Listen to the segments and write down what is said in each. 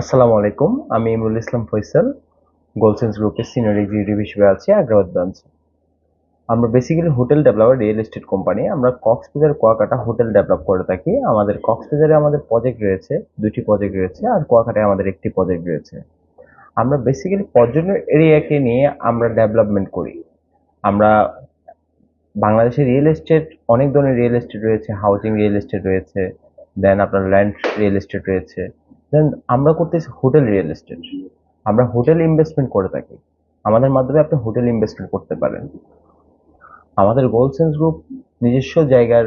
আসসালামু আলাইকুম, আমি ইমরুল ইসলাম ফয়সাল গোলসেন্স গ্রুপের সিনিয়র এক্সিকিউটিভ হিসেবে আছি আগ্রাবাদ ব্রাঞ্চে আমরা basically hotel developer real estate company আমরা কক্সবাজার কুয়াকাটা হোটেল ডেভেলপ করে থাকি। আমাদের কক্সবাজারে আমাদের প্রজেক্ট রয়েছে দুটি প্রজেক্ট রয়েছে, আর কুয়াকাটায় আমাদের একটি প্রজেক্ট রয়েছে। আমরা বেসিক্যালি পর্যটন এরিয়াকে নিয়ে আমরা ডেভেলপমেন্ট করি। আমরা বাংলাদেশে রিয়েল এস্টেট অনেক ধরনের রিয়েল এস্টেট রয়েছে হাউজিং রিয়েল এস্টেট রয়েছে দেন আপনার ল্যান্ড রিয়েল এস্টেট রয়েছে। দেন আমরা করতেছি হোটেল রিয়েল এস্টেট আমরা হোটেল ইনভেস্টমেন্ট করে থাকি। আমাদের মাধ্যমে আপনি হোটেল ইনভেস্টমেন্ট করতে পারেন। আমাদের গোলসেন্স গ্রুপ নিজস্ব জায়গার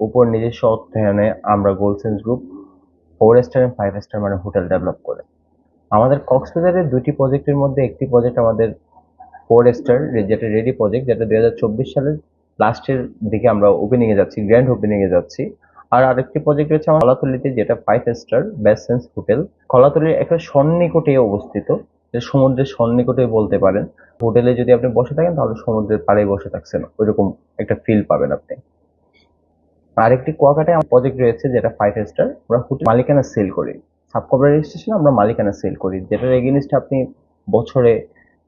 উপর নিজস্ব অর্থায়নে আমরা গোলসেন্স গ্রুপ ফোর স্টার এবং ফাইভ স্টার মানে হোটেল ডেভেলপ করে। আমাদের কক্সবাজারের দুটি প্রজেক্টের মধ্যে একটি প্রজেক্ট আমাদের ফোর স্টার যেটা রেডি প্রজেক্ট যেটা দু হাজার চব্বিশ সালের লাস্টের দিকে আমরা ওপেনিংয়ে যাচ্ছি গ্র্যান্ড ওপেনিংয়ে যাচ্ছি। আর আরেকটি প্রজেক্ট রয়েছে আমার কলাতলিতে যেটা five star best sense hotel কলাতলির একটা সন্নিকটে অবস্থিত সমুদ্রের সন্নিকটে বলতে পারেন। হোটেলে যদি আপনি বসে থাকেন, তাহলে সমুদ্রের পাড়ে বসে থাকছেন। ওইরকম একটা ফিল পাবেন আপনি। আরেকটি কুয়াকাটায় আমার প্রজেক্ট রয়েছে, যেটা ফাইভ স্টার আমরা হোটেল মালিকানা সেল করি। সাব কর্পোরেট রেজিস্ট্রেশনে আমরা মালিকানা সেল করি, যেটার এগেনস্টে আপনি বছরে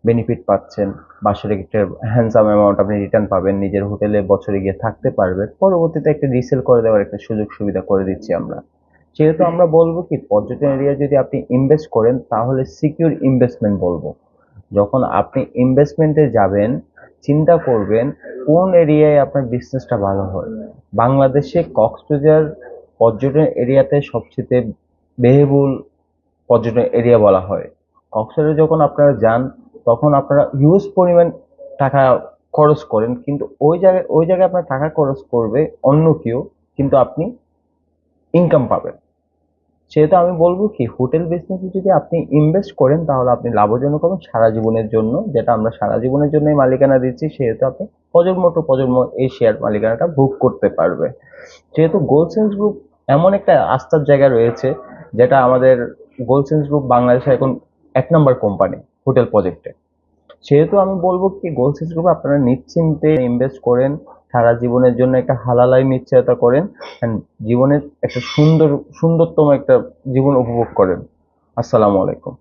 বেনিফিট পাচ্ছেন বাৎসরিক একটা হ্যান্ডসাম অ্যামাউন্ট আপনি রিটার্ন পাবেন, নিজের হোটেলে বছরে গিয়ে থাকতে পারবেন, পরবর্তীতে একটা রিসেল করে দেওয়ার একটা সুযোগ সুবিধা করে দিচ্ছি আমরা। সেহেতু আমরা বলব কি, পর্যটন এরিয়া যদি আপনি ইনভেস্ট করেন, তাহলে সিকিউর ইনভেস্টমেন্ট বলব। যখন আপনি ইনভেস্টমেন্টে যাবেন, চিন্তা করবেন কোন এরিয়ায় আপনার বিজনেসটা ভালো হয়। বাংলাদেশে কক্সবাজার পর্যটন এরিয়াতে সবচেয়ে ব্যয়বহুল পর্যটন এরিয়া বলা হয়। কক্সবাজারে যখন আপনারা যান তখন আপনারা হিউজ পরিমাণ টাকা খরচ করেন, কিন্তু ওই জায়গায় ওই জায়গায় আপনার টাকা খরচ করবে অন্য কেউ, কিন্তু আপনি ইনকাম পাবেন। সেহেতু আমি বলব কি হোটেল বিজনেসে যদি আপনি ইনভেস্ট করেন, তাহলে আপনি লাভজনক হবেন সারা জীবনের জন্য, যেটা আমরা সারা জীবনের জন্য মালিকানা দিচ্ছি, সেহেতু আপনি প্রজন্ম টু প্রজন্ম এই শেয়ার মালিকানাটা ভোগ করতে পারবে। যেহেতু গোলসেন্স গ্রুপ এমন একটা আস্থার জায়গা রয়েছে, যেটা আমাদের গোলসেন্স গ্রুপ বাংলাদেশে এখন এক নম্বর কোম্পানি হোটেল প্রজেক্টে। সেহেতু আমি বলব কি গোলসিস গ্রুপে আপনারা নিশ্চিন্তে ইনভেস্ট করেন, সারা জীবনের জন্য একটা হালালাই নিশ্চয়তা করেন অ্যান্ড জীবনের একটা সুন্দর, সুন্দরতম একটা জীবন উপভোগ করেন। আসসালামু আলাইকুম।